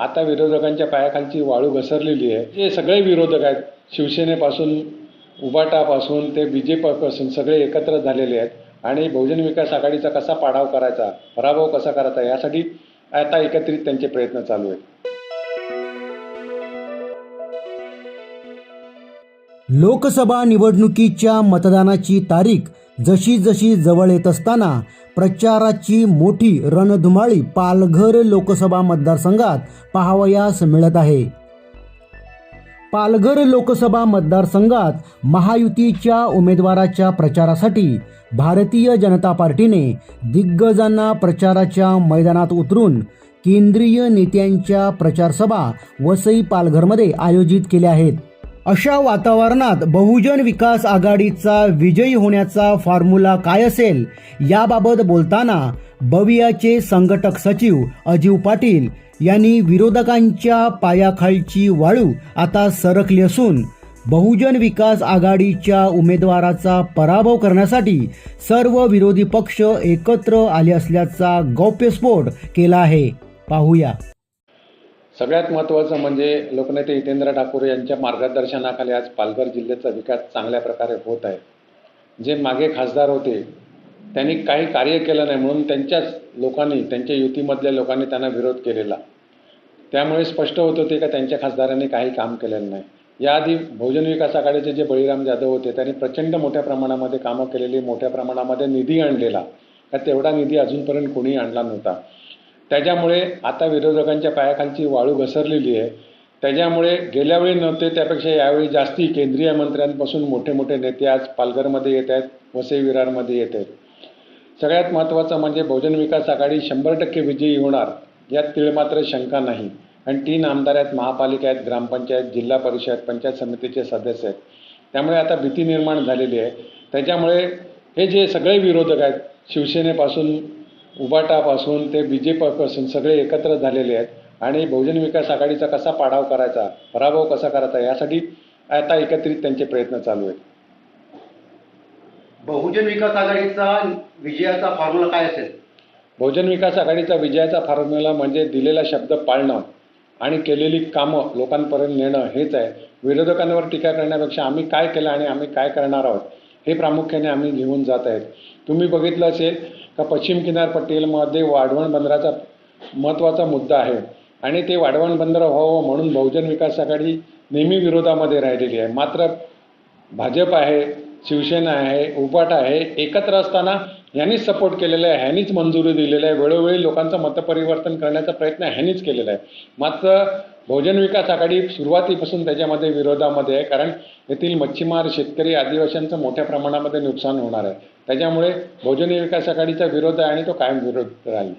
आता विरोधकांच्या पायाखालची वाळू घसरलेली आहे. जे सगळे विरोधक आहेत. शिवसेनेपासून उबाटापासून ते बी जे पीपासून सगळे एकत्र झालेले आहेत. आणि बहुजन विकास आघाडीचा कसा पाडाव करायचा पराभव कसा करायचा यासाठी आता एकत्रित त्यांचे प्रयत्न चालू आहेत. लोकसभा निवडणुकीच्या मतदानाची तारीख जशी जशी जवळ येत असताना प्रचाराची मोठी रणधुमाळी पालघर लोकसभा मतदारसंघात पाहावयास मिळत आहे. पालघर लोकसभा मतदारसंघात महायुतीच्या उमेदवाराच्या प्रचारासाठी भारतीय जनता पार्टीने दिग्गजांना प्रचाराच्या मैदानात उतरून केंद्रीय नेत्यांच्या प्रचारसभा वसई पालघरमध्ये आयोजित केल्या आहेत. अशा वातावरणात बहुजन विकास आघाडीचा विजयी होण्याचा फॉर्म्युला काय असेल याबाबत बोलताना बवियाचे संघटक सचिव अजीव पाटील यांनी विरोधकांच्या पायाखालची वाळू आता सरकली असून बहुजन विकास आघाडीच्या उमेदवाराचा पराभव करण्यासाठी सर्व विरोधी पक्ष एकत्र आले असल्याचा गौप्यस्फोट केला आहे. पाहूया. सगळ्यात महत्त्वाचं म्हणजे लोकनेते हितेंद्र ठाकूर यांच्या मार्गदर्शनाखाली आज पालघर जिल्ह्याचा विकास चांगल्या प्रकारे होत आहे. जे मागे खासदार होते त्यांनी काही कार्य केलं नाही म्हणून त्यांच्याच लोकांनी त्यांच्या युतीमधल्या लोकांनी त्यांना विरोध केलेला. त्यामुळे स्पष्ट होत होते का त्यांच्या खासदारांनी काही काम केलेलं नाही. याआधी बहुजन विकास आघाडीचे जे बळीराम जाधव होते त्यांनी प्रचंड मोठ्या प्रमाणामध्ये कामं केलेली मोठ्या प्रमाणामध्ये निधी आणलेला. का तेवढा निधी अजूनपर्यंत कोणी आणला नव्हता. त्याच्यामुळे आता विरोधकांच्या पायाखालची वाळू घसरलेली आहे. त्याच्यामुळे गेल्या वेळी नव्हते त्यापेक्षा यावेळी जास्ती केंद्रीय मंत्र्यांपासून मोठे मोठे नेते आज पालघरमध्ये येत आहेत वसई विरारमध्ये येत आहेत. सगळ्यात महत्त्वाचं म्हणजे बहुजन विकास आघाडी शंभर टक्के विजयी होणार यात तिळमात्र शंका नाही. आणि तीन आमदार आहेत महापालिका आहेत ग्रामपंचायत जिल्हा परिषद पंचायत समितीचे सदस्य आहेत. त्यामुळे आता भीती निर्माण झालेली आहे. त्याच्यामुळे हे जे सगळे विरोधक आहेत शिवसेनेपासून उबाटापासून ते बी जे पीपासून सगळे एकत्र झालेले आहेत. आणि बहुजन विकास आघाडीचा कसा पाडाव करायचा पराभव कसा करायचा यासाठी आता एकत्रित त्यांचे प्रयत्न चालू आहेत. बहुजन विकास आघाडीचा विजयाचा फॉर्म्युला काय असेल? बहुजन विकास आघाडीचा विजयाचा फॉर्म्युला म्हणजे दिलेला शब्द पाळणं आणि केलेली कामं लोकांपर्यंत नेणं हेच आहे. विरोधकांवर टीका करण्यापेक्षा आम्ही काय केलं आणि आम्ही काय करणार आहोत? हे प्रामुख्याने आम्ही घेऊन जात आहेत. तुम्ही बघितलं असेल का पश्चिम किनारपट्टीमध्ये वाढवण बंदराचा महत्त्वाचा मुद्दा आहे. आणि ते वाढवण बंदर व्हावं म्हणून बहुजन विकास आघाडी नेहमी विरोधामध्ये राहिलेली आहे. मात्र भाजप आहे शिवसेना आहे उपाट आहे एकत्र असताना ह्यांनीच सपोर्ट केलेला आहे ह्यांनीच मंजुरी दिलेलं आहे. वेळोवेळी लोकांचं मतपरिवर्तन करण्याचा प्रयत्न ह्यांनीच केलेला आहे. मात्र बहुजन विकास आघाडी सुरुवातीपासून त्याच्यामध्ये विरोधामध्ये आहे. कारण येथील मच्छीमार शेतकरी आदिवासींचं मोठ्या प्रमाणामध्ये नुकसान होणार आहे. त्याच्यामुळे बहुजन विकास आघाडीचा विरोध आहे आणि तो कायम विरोध राहील.